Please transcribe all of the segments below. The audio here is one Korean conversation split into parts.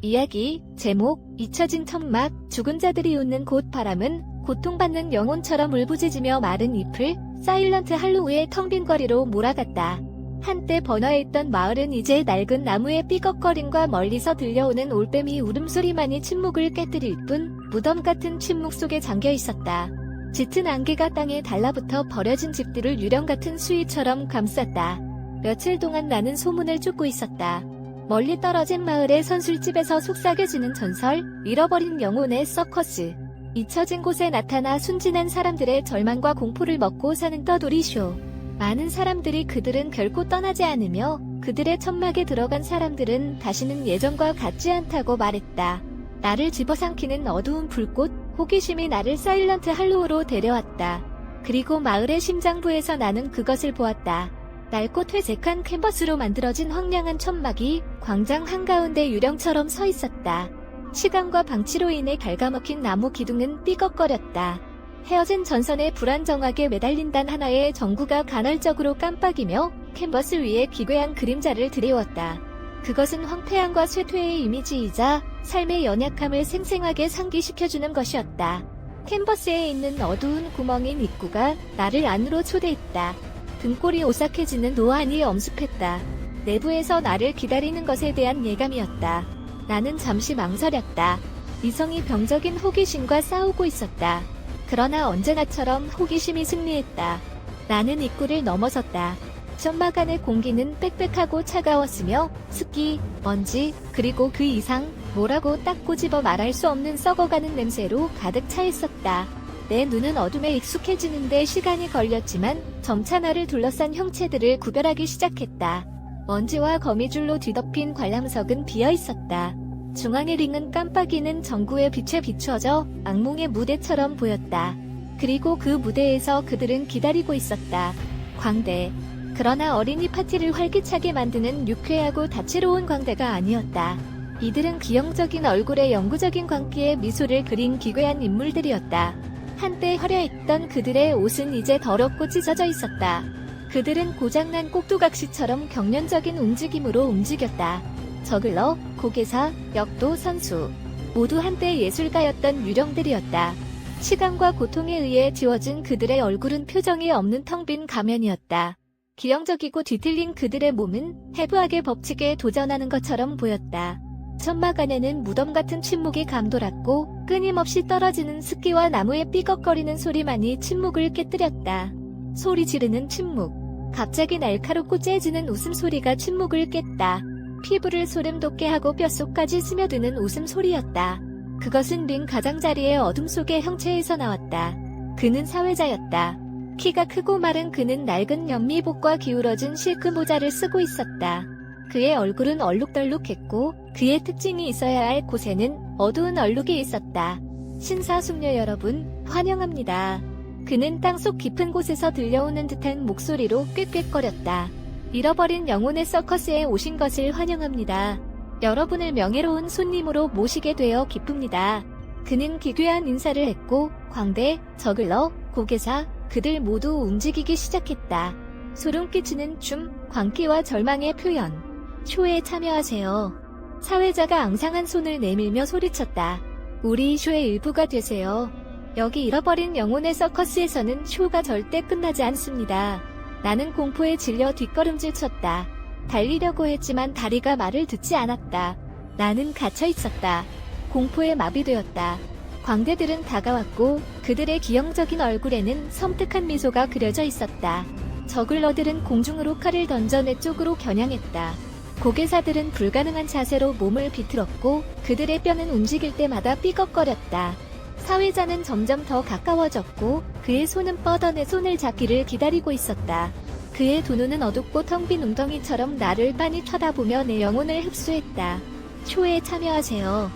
이야기 제목 잊혀진 천막 죽은 자들이 웃는 곳 바람은 고통받는 영혼처럼 울부짖으며 마른 잎을 사일런트 할로우의 텅 빈 거리로 몰아갔다. 한때 번화했던 마을은 이제 낡은 나무의 삐걱거림과 멀리서 들려오는 올빼미 울음소리만이 침묵을 깨뜨릴 뿐 무덤 같은 침묵 속에 잠겨 있었다. 짙은 안개가 땅에 달라붙어 버려진 집들을 유령 같은 수위처럼 감쌌다. 며칠 동안 나는 소문을 쫓고 있었다. 멀리 떨어진 마을의 선술집에서 속삭여지는 전설, 잃어버린 영혼의 서커스. 잊혀진 곳에 나타나 순진한 사람들의 절망과 공포를 먹고 사는 떠돌이 쇼. 많은 사람들이 그들은 결코 떠나지 않으며 그들의 천막에 들어간 사람들은 다시는 예전과 같지 않다고 말했다. 나를 집어삼키는 어두운 불꽃, 호기심이 나를 사일런트 할로우로 데려왔다. 그리고 마을의 심장부에서 나는 그것을 보았다. 낡고 퇴색한 캔버스로 만들어진 황량한 천막이 광장 한가운데 유령처럼 서 있었다. 시간과 방치로 인해 갉아먹힌 나무 기둥은 삐걱거렸다. 헤어진 전선에 불안정하게 매달린 단 하나의 전구가 간헐적으로 깜빡이며 캔버스 위에 기괴한 그림자를 드리웠다. 그것은 황폐함과 쇠퇴의 이미지이자 삶의 연약함을 생생하게 상기시켜주는 것이었다. 캔버스에 있는 어두운 구멍인 입구가 나를 안으로 초대했다. 등골이 오싹해지는 노안이 엄습했다. 내부에서 나를 기다리는 것에 대한 예감이었다. 나는 잠시 망설였다. 이성이 병적인 호기심과 싸우고 있었다. 그러나 언제나처럼 호기심이 승리했다. 나는 입구를 넘어섰다. 천막 안의 공기는 빽빽하고 차가웠으며 습기, 먼지, 그리고 그 이상 뭐라고 딱 꼬집어 말할 수 없는 썩어가는 냄새로 가득 차 있었다. 내 눈은 어둠에 익숙해지는데 시간이 걸렸지만 점차 나를 둘러싼 형체들을 구별하기 시작했다. 먼지와 거미줄로 뒤덮인 관람석은 비어 있었다. 중앙의 링은 깜빡이는 전구의 빛에 비추어져 악몽의 무대처럼 보였다. 그리고 그 무대에서 그들은 기다리고 있었다. 광대. 그러나 어린이 파티를 활기차게 만드는 유쾌하고 다채로운 광대가 아니었다. 이들은 기형적인 얼굴에 영구적인 광기에 미소를 그린 기괴한 인물들이었다. 한때 화려했던 그들의 옷은 이제 더럽고 찢어져 있었다. 그들은 고장난 꼭두각시처럼 경련적인 움직임으로 움직였다. 저글러, 고개사, 역도 선수. 모두 한때 예술가였던 유령들이었다. 시간과 고통에 의해 지워진 그들의 얼굴은 표정이 없는 텅 빈 가면이었다. 기형적이고 뒤틀린 그들의 몸은 해부학의 법칙에 도전하는 것처럼 보였다. 천막 안에는 무덤 같은 침묵이 감돌았고 끊임없이 떨어지는 습기와 나무의 삐걱거리는 소리만이 침묵을 깨뜨렸다. 소리 지르는 침묵. 갑자기 날카롭고 째지는 웃음소리가 침묵을 깼다. 피부를 소름 돋게 하고 뼛속까지 스며드는 웃음소리였다. 그것은 링 가장자리의 어둠 속의 형체에서 나왔다. 그는 사회자였다. 키가 크고 마른 그는 낡은 연미복과 기울어진 실크 모자를 쓰고 있었다. 그의 얼굴은 얼룩덜룩했고 그의 특징이 있어야 할 곳에는 어두운 얼룩이 있었다. 신사숙녀 여러분, 환영합니다. 그는 땅속 깊은 곳에서 들려오는 듯한 목소리로 꾀꾀거렸다. 잃어버린 영혼의 서커스에 오신 것을 환영합니다. 여러분을 명예로운 손님으로 모시게 되어 기쁩니다. 그는 기괴한 인사를 했고 광대, 저글러, 고개사, 그들 모두 움직이기 시작했다. 소름 끼치는 춤, 광기와 절망의 표현. 쇼에 참여하세요. 사회자가 앙상한 손을 내밀며 소리쳤다. 우리 쇼의 일부가 되세요. 여기 잃어버린 영혼의 서커스에서는 쇼가 절대 끝나지 않습니다. 나는 공포에 질려 뒷걸음질 쳤다. 달리려고 했지만 다리가 말을 듣지 않았다. 나는 갇혀 있었다. 공포에 마비되었다. 광대들은 다가왔고 그들의 기형적인 얼굴에는 섬뜩한 미소가 그려져 있었다. 저글러들은 공중으로 칼을 던져 내 쪽으로 겨냥했다. 고개사들은 불가능한 자세로 몸을 비틀었고 그들의 뼈는 움직일 때마다 삐걱거렸다. 사회자는 점점 더 가까워졌고 그의 손은 뻗어 내 손을 잡기를 기다리고 있었다. 그의 두 눈은 어둡고 텅 빈 웅덩이처럼 나를 빤히 쳐다보며 내 영혼을 흡수했다. 쇼에 참여하세요.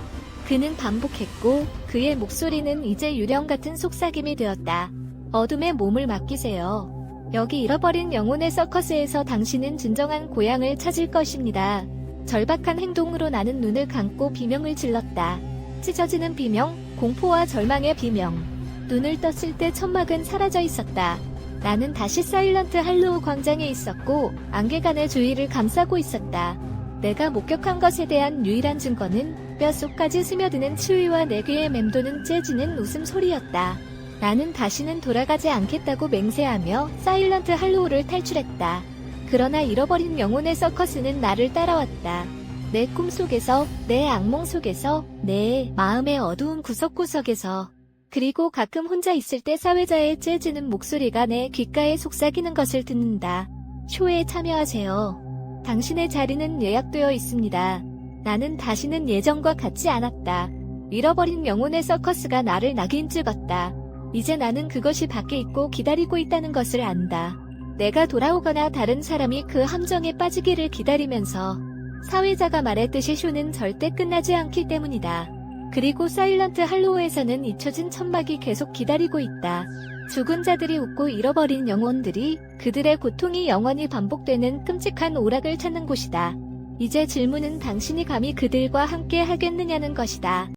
그는 반복했고 그의 목소리는 이제 유령 같은 속삭임이 되었다. 어둠에 몸을 맡기세요. 여기 잃어버린 영혼의 서커스에서 당신은 진정한 고향을 찾을 것입니다. 절박한 행동으로 나는 눈을 감고 비명을 질렀다. 찢어지는 비명, 공포와 절망의 비명. 눈을 떴을 때 천막은 사라져 있었다. 나는 다시 사일런트 할로우 광장에 있었고 안개간의 주위를 감싸고 있었다. 내가 목격한 것에 대한 유일한 증거는 뼛속까지 스며드는 추위와 내 귀에 맴도는 째지는 웃음소리였다. 나는 다시는 돌아가지 않겠다고 맹세하며 사일런트 할로우를 탈출했다. 그러나 잃어버린 영혼의 서커스는 나를 따라왔다. 내 꿈속에서, 내 악몽 속에서, 내 마음의 어두운 구석구석에서, 그리고 가끔 혼자 있을 때 사회자의 째지는 목소리가 내 귓가에 속삭이는 것을 듣는다. 쇼에 참여하세요. 당신의 자리는 예약되어 있습니다. 나는 다시는 예전과 같지 않았다. 잃어버린 영혼의 서커스가 나를 낙인 찍었다. 이제 나는 그것이 밖에 있고 기다리고 있다는 것을 안다. 내가 돌아오거나 다른 사람이 그 함정에 빠지기를 기다리면서 사회자가 말했듯이 쇼는 절대 끝나지 않기 때문이다. 그리고 사일런트 할로우에서는 잊혀진 천막이 계속 기다리고 있다. 죽은 자들이 웃고 잃어버린 영혼들이 그들의 고통이 영원히 반복되는 끔찍한 오락을 찾는 곳이다. 이제 질문은 당신이 감히 그들과 함께 하겠느냐는 것이다.